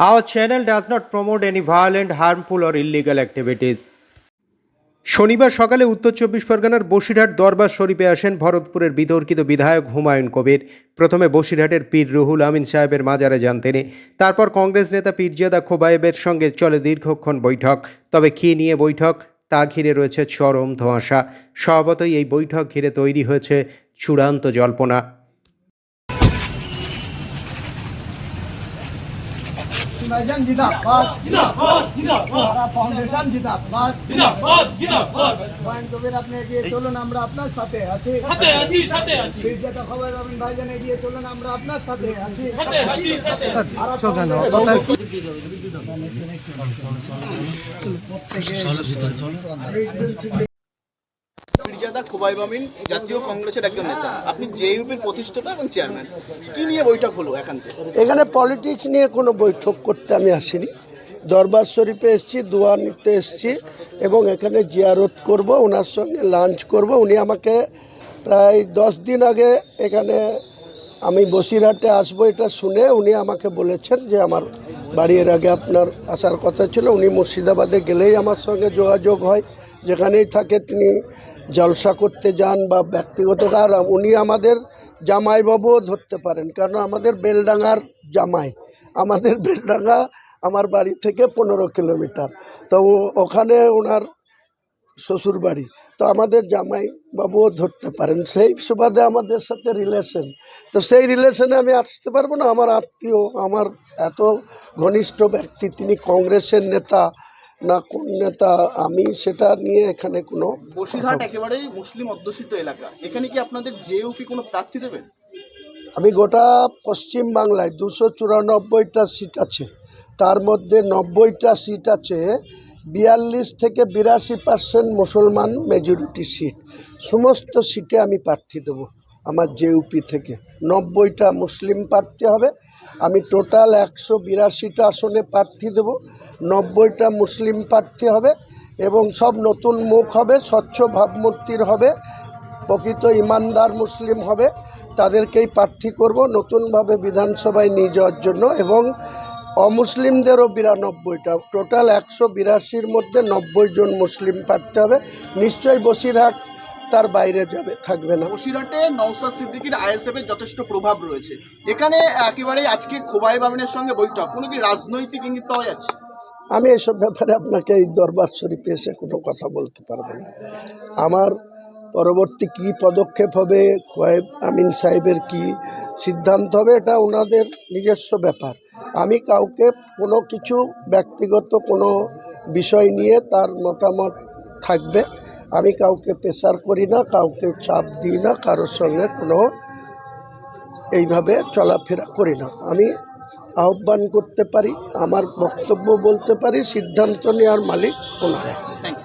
Our channel does not promote any violent, harmful, or illegal activities. শনিবার সকালে উত্তর চব্বিশ পরগনার বসিরহাট দরবার শরীফে আসেন ভরতপুরের বিতর্কিত বিধায়ক হুমায়ুন কবির। প্রথমে বসিরহাটের পীর রুহুল আমিন সাহেবের মাজারে যান তিনি। তারপর কংগ্রেস নেতা পীরজাদা খোবায়েবের সঙ্গে চলে দীর্ঘক্ষণ বৈঠক। তবে কী নিয়ে বৈঠক? তা ঘিরে রয়েছে চরম ধোঁয়াশা। স্বভাবতই এই বৈঠক ঘিরে তৈরি হয়েছে চূড়ান্ত জল্পনা। ভাইজান জিন্দাবাদ। জিন্দাবাদ জিন্দাবাদ। ফাউন্ডেশন জিন্দাবাদ। জিন্দাবাদ জিন্দাবাদ। হুমায়ুন কবির আপনি এগিয়ে চলুন আমরা আপনার সাথে আছি। সাথে আছি সাথে আছি। বীরজাদা খবর রবিন ভাইজান এগিয়ে চলুন আমরা আপনার সাথে আছি। সাথে আছি সাথে আছি। আমিন জাতীয় কংগ্রেসের একজন নেতা। আপনি জেইউপির প্রতিষ্ঠাতা এবং চেয়ারম্যান। কি নিয়ে বৈঠক হলো এখান থেকে এখানে পলিটিক্স নিয়ে কোনো বৈঠক করতে আমি আসিনি। দরবার শরীফে এসেছি, দোয়া নিতে এসেছি এবং এখানে জিয়ারত করব, ওনার সঙ্গে লাঞ্চ করব। উনি আমাকে প্রায় দশ দিন আগে এখানে আমি বসিরহাটে আসব এটা শুনে উনি আমাকে বলেছেন যে আমার বাড়ির আগে আপনার আসার কথা ছিল। উনি মুর্শিদাবাদে গেলেই আমার সঙ্গে যোগাযোগ হয়। যেখানেই থাকে তিনি জলসা করতে যান বা ব্যক্তিগত আর উনি আমাদের জামাইবাবুও ধরতে পারেন। কারণ আমাদের বেলডাঙ্গার জামাই, আমাদের বেলডাঙ্গা আমার বাড়ি থেকে পনেরো কিলোমিটার। তো ওখানে ওনার শ্বশুর বাড়ি তো আমাদের জামাই বাবুও ধরতে পারেন। সেই সুবাদে আমাদের সাথে রিলেশন তো সেই রিলেশনে আমি আসতে পারব না। আমার আত্মীয়, আমার এত ঘনিষ্ঠ ব্যক্তি, তিনি কংগ্রেসের নেতা না কোন নেতা আমি সেটা নিয়ে এখানে কোনো বসিরহাট একেবারেই মুসলিম অধ্যুষিত এলাকা। এখানে কি আপনাদের জেইউপি কোনো প্রার্থী দেবেন? আমি গোটা পশ্চিম বাংলায় দুশো চুরানব্বইটা সিট আছে। তার মধ্যে নব্বইটা সিট আছে বিয়াল্লিশ থেকে বিরাশি পার্সেন্ট মুসলমান মেজরিটি সিট। সমস্ত সিটে আমি প্রার্থী দেবো। আমার জেউপি থেকে। নব্বইটা মুসলিম প্রার্থী হবে। আমি টোটাল একশো বিরাশিটা আসনে প্রার্থী দেবো। নব্বইটা মুসলিম প্রার্থী হবে এবং সব নতুন মুখ হবে, স্বচ্ছ ভাবমূর্তির হবে, প্রকৃত ইমানদার মুসলিম হবে। তাদেরকেই প্রার্থী করব নতুনভাবে বিধানসভায় নিয়ে যাওয়ার জন্য এবং অমুসলিমদেরও বিরানব্বইটা। টোটাল একশো বিরাশির মধ্যে নব্বই জন মুসলিম প্রার্থী হবে। নিশ্চয়ই বসিরহাট তার বাইরে যাবে থাকবে না। বসিরহাটে নওসাদ সিদ্দিকির আইএসএফ এর যথেষ্ট প্রভাব রয়েছে। এখানে একেবারে আজকে খোবাইব আমিনের সঙ্গে বৈঠক। কোনো কি রাজনৈতিক ইঙ্গিত পাওয়া যাচ্ছে? আমি এসব ব্যাপারে আপনাকে এই দরবার শরীফে এসে কোনো কথা বলতে পারব না। আমার পরবর্তী কী পদক্ষেপ হবে খোয়েব আমিন সাহেবের কি সিদ্ধান্ত হবে এটা ওনাদের নিজস্ব ব্যাপার। আমি কাউকে কোনো কিছু ব্যক্তিগত কোনো বিষয় নিয়ে তার মতামত থাকবে। আমি কাউকে প্রেশার করি না, কাউকে চাপ দিই না, কারোর সঙ্গে কোনো এইভাবে চলাফেরা করি না। আমি আহ্বান করতে পারি, আমার বক্তব্য বলতে পারি, সিদ্ধান্ত নেওয়ার মালিক ওনারা। থ্যাংক